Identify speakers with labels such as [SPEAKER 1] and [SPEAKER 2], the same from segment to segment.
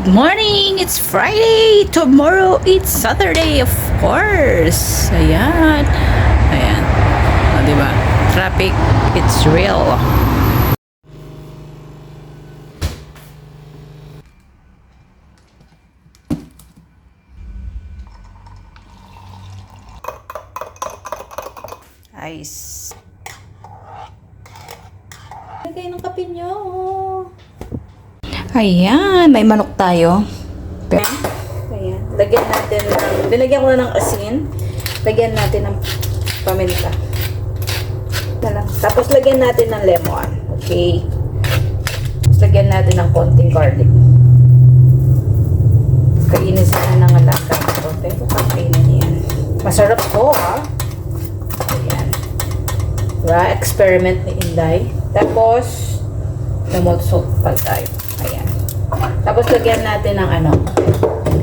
[SPEAKER 1] Good morning! It's Friday! Tomorrow it's Saturday, of course! Ayan. Ayan. O, diba? Traffic, it's real. Ice. Lagay ng kape nyo. Ayan, may manok tayo. Ayan, lagyan natin ng, nilagyan ko na ng asin. Lagyan natin ng paminta. Na. Tapos lagyan natin ng lemon. Okay. Tapos lagyan natin ng konting garlic. Kainin sana ng alaga ko. Pero kakainin yan. Masarap to ha. Ayan. Diba? Experiment ni Inday. Tapos, lemon salt pa tayo. Ayan. Tapos lagyan natin ng ano.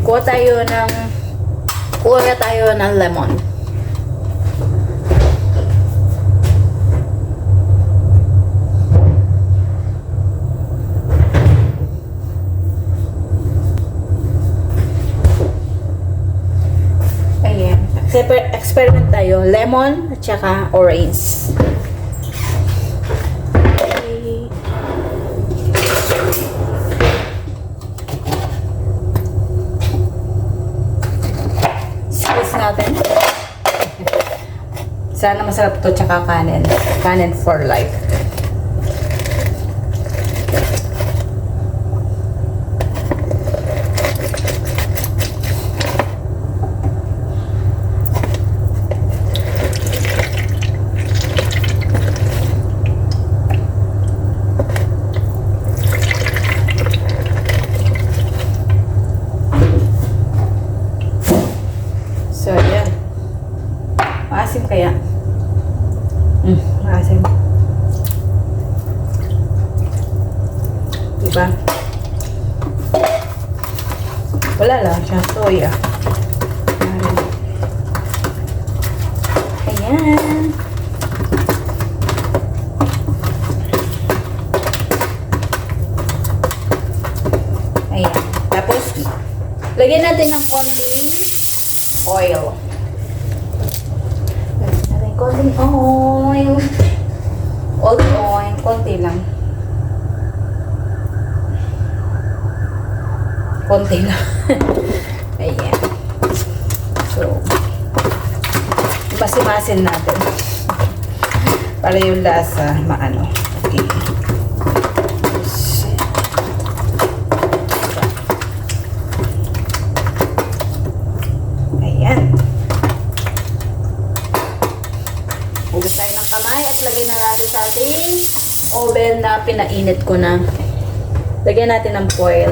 [SPEAKER 1] Kuha tayo ng kuha tayo ng lemon. Ayan. Exper- Experiment tayo. Lemon at saka orange. Okay. Squeeze natin. Sana masarap to tsaka kanin. Kanin for life. So, yan. Maasim kaya? Hmm, maasim. Diba? Wala lang siya. Soya. Ayan. Ayan. Tapos, lagyan natin ng konting oil. Lagyan natin konting oil. Olive oil. Konti lang. Konti lang. Ayan. So, masimasin natin. Para yung lasa maano. Okay. Ayan. Hugas tayo ng kamay at lagyan na natin sa ating oven na pinainit ko na. Lagyan natin ng foil.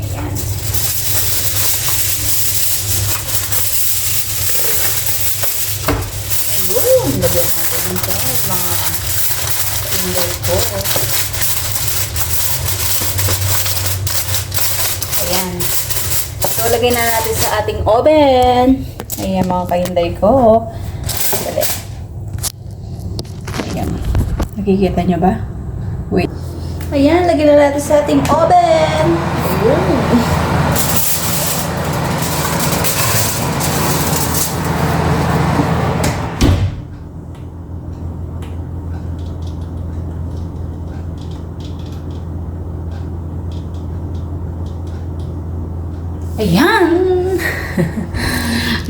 [SPEAKER 1] Ayan. Ayun, lagyan natin ng foil, mga inday ko. Ayan. So, lagay na natin sa ating oven. Ayan, mga kainday ko. Dali. Ayan. Nakikita nyo ba? Wait. Ayan, lagay na natin sa ating oven. Ayan!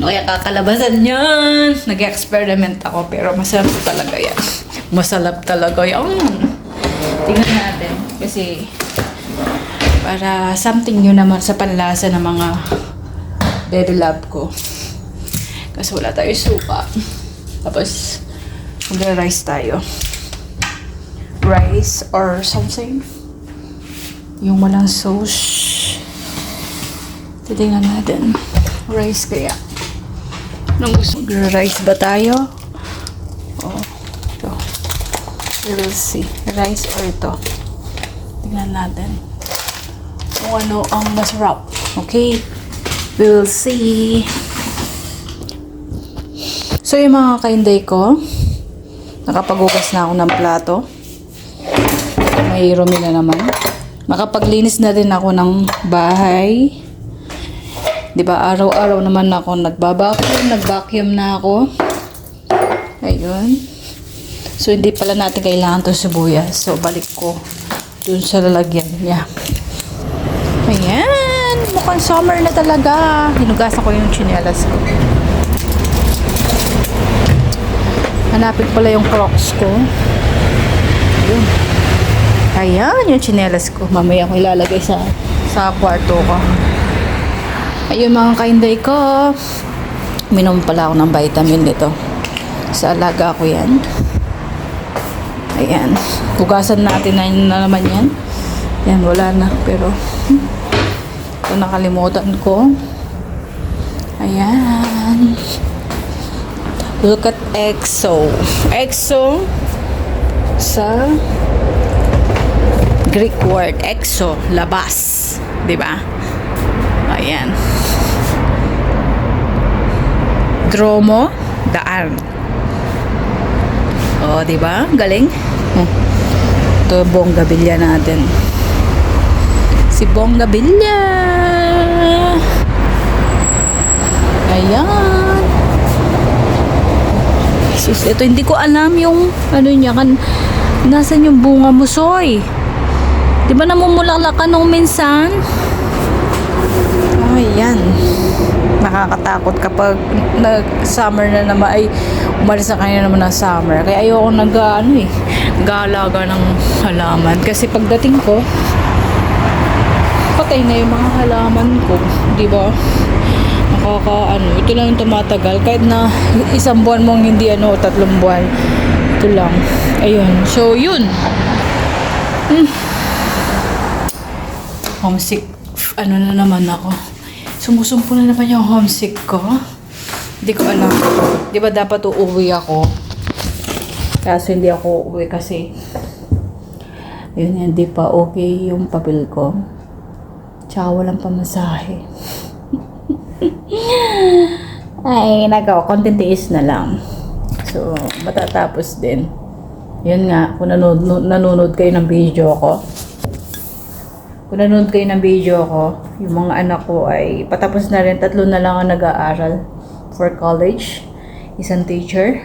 [SPEAKER 1] Ano kaya kakalabasan yan? Nag-experiment ako pero masarap talaga yan. Masarap talaga yan. Tingnan natin. Kasi para something new naman sa panlasa ng mga baby love ko. Kasi wala tayo suka. Tapos magra-rice tayo. Rice or something. Yung walang sauce. Titingnan natin. Rice kaya. Anong gusto? Rice ba tayo? Oh, ito. We will see. Rice or ito. Tingnan natin. Kung ano ang masarap. Okay? We will see. So, yung mga kainday ko, nakapagugas na ako ng plato. May rumi na naman. Nakapaglinis na rin ako ng bahay. 'Di ba araw-araw naman ako nagbabacuum, nag-vacuum na ako. Ayun. So, hindi pala natin kailangan to sibuyas. So, balik ko dun sa lalagyan niya. Ayan. Mukhang summer na talaga. Hinugasan ko yung chinelas ko. Hanapin pala yung crocs ko. Ayun. Ayan, yung chinelas ko. Mamaya ko ilalagay sa sa kwarto ko. Ayun mga kainday ko. Minom pala ako ng vitamin dito. Sa alaga ko yan. Ayan. Hugasan natin na, na naman yan. Yan, wala na. Pero, hmm, ito nakalimutan ko. Ayan. Look at EXO. EXO sa Greek word exo, labas, ba? Ayan. Dromo, daan. Oh, 'di ba? Galing. Hmm. Ito Bongga Villa natin. Si Bongga Villa. Ayan. Sus, ito hindi ko alam yung ano niya kan nasan yung bunga mo, soy. Di ba namumulaklak ka nung minsan? Ayan. Nakakatakot kapag nag-summer na naman, ay umalis na kayo naman ng summer. Kaya ayoko nag, ano eh, nag-aalaga ng halaman. Kasi pagdating ko, patay na yung mga halaman ko. Di ba? Nakaka, ano, ito lang yung tumatagal. Kahit na isang buwan mong hindi, ano, tatlong buwan. Ito lang. Ayun. So, yun. Hmm. Homesick. Ano na naman ako. Sumusumpo na naman yung homesick ko. Hindi ko alam. Di ba dapat uuwi ako? Kaso hindi ako uuwi kasi yun, hindi pa okay yung papel ko. Tsaka walang pamasahe. Ay, nagawa. Content is na lang. So, matatapos din. Yun nga, kung nanonood, nanonood kayo ng video ko, kung nanonood kayo ng video ko, yung mga anak ko ay patapos na rin. Tatlo na lang ang nag-aaral for college. Isang teacher,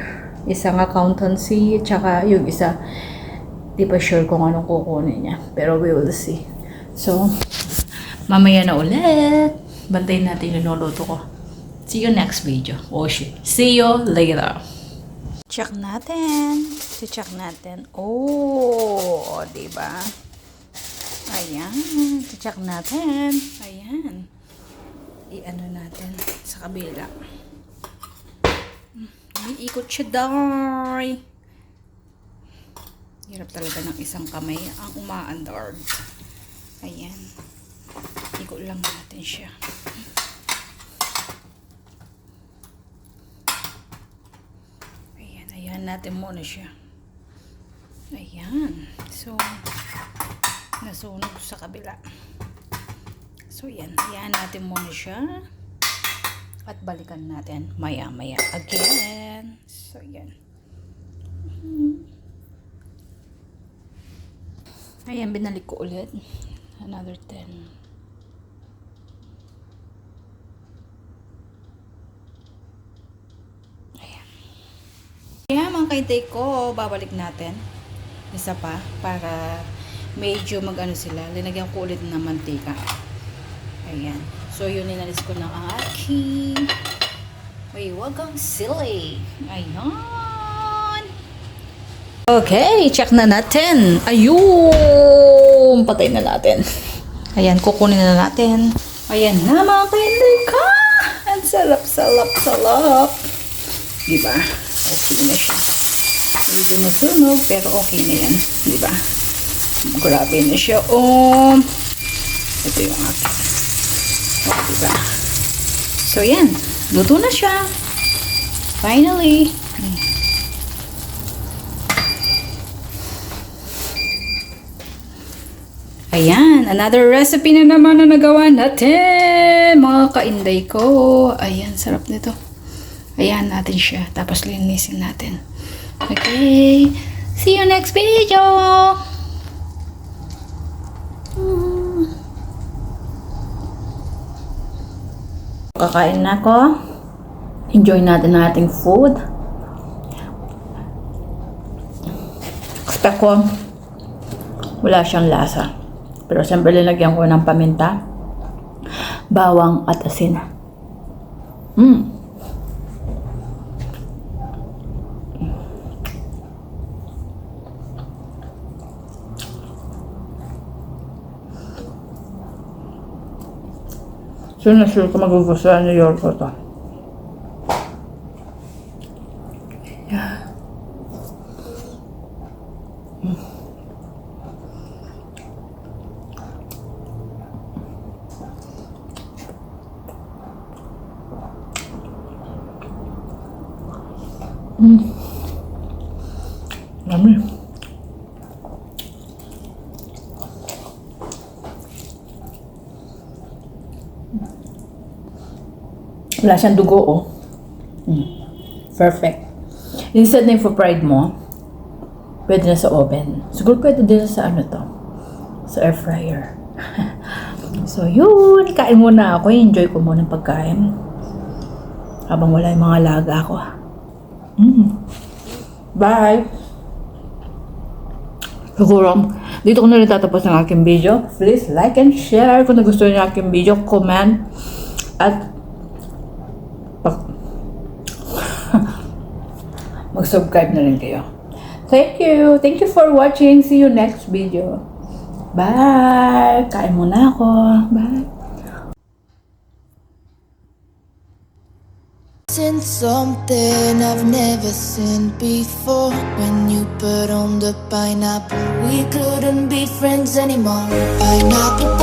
[SPEAKER 1] isang accountancy, tsaka yung isa, di pa sure kung anong kukunin niya. Pero we will see. So, mamaya na ulit. Bantayin natin yung nuluto ko. See you next video. Oh shit. See you later. Check natin. check natin. Oh, di ba? Ayan. check natin. Ayan. I-ano natin sa kabila. Iikot siya daw. Hirap talaga ng isang kamay ang umaandar. Ayan. Ikot lang natin siya. Ayan, ayan natin muna siya. Ayan. So, nasunog sa kabila. So, yan. Ayan natin muna siya. At balikan natin maya-maya again. So, yan. Ayan, binalik ko ulit. Another 10. Kaya mga kaintay ko, babalik natin. Isa pa, para medyo mag-ano sila. Linagyan ko ulit ng mantika. Ayan. So, yun, inalis ko ng aking may wagang silly. Ayan. Okay, check na natin. Ayun! Patay na natin. Ayan, kukunin na natin. Ayan na mga kaintay ko. Ang sarap, sarap, sarap. Diba? okay na siya. Medyo nasunog, pero okay na yan. Di ba? Grabe na siya. Oh, ito yung akin. Oh, di ba? So, yan. Luto na siya. Finally. Ayan, another recipe na naman na nagawa natin. Mga kainday ko. Ayan, sarap nito. Ayan natin siya. Tapos linisin natin. Okay. See you next video! Kakain na ako. Enjoy natin ang ating food. Expect ko, wala siyang lasa. Pero siyempre lalagyan ko ng paminta, bawang at asin. Mm. Sure na sure ko magugustuhan ni Yorko to. Dami. Wala siyang dugo, oh. Mm. Perfect. Instead na yung fried mo, pwede na sa oven. Siguro pwede din sa ano to, sa air fryer. so, yun. Kain muna ako. Enjoy ko muna ang pagkain. Habang wala yung mga laga ako. Mm. Bye! Siguro, dito ko na rin tatapos ang aking video. Please like and share kung nagustuhan niyo aking video. Comment. At mag-subscribe na rin kayo. Thank you. Thank you for watching. See you next video. Bye! Kain muna ako. Bye!
[SPEAKER 2] Something I've never seen before. When you put on the pineapple, we couldn't be friends anymore. Pineapple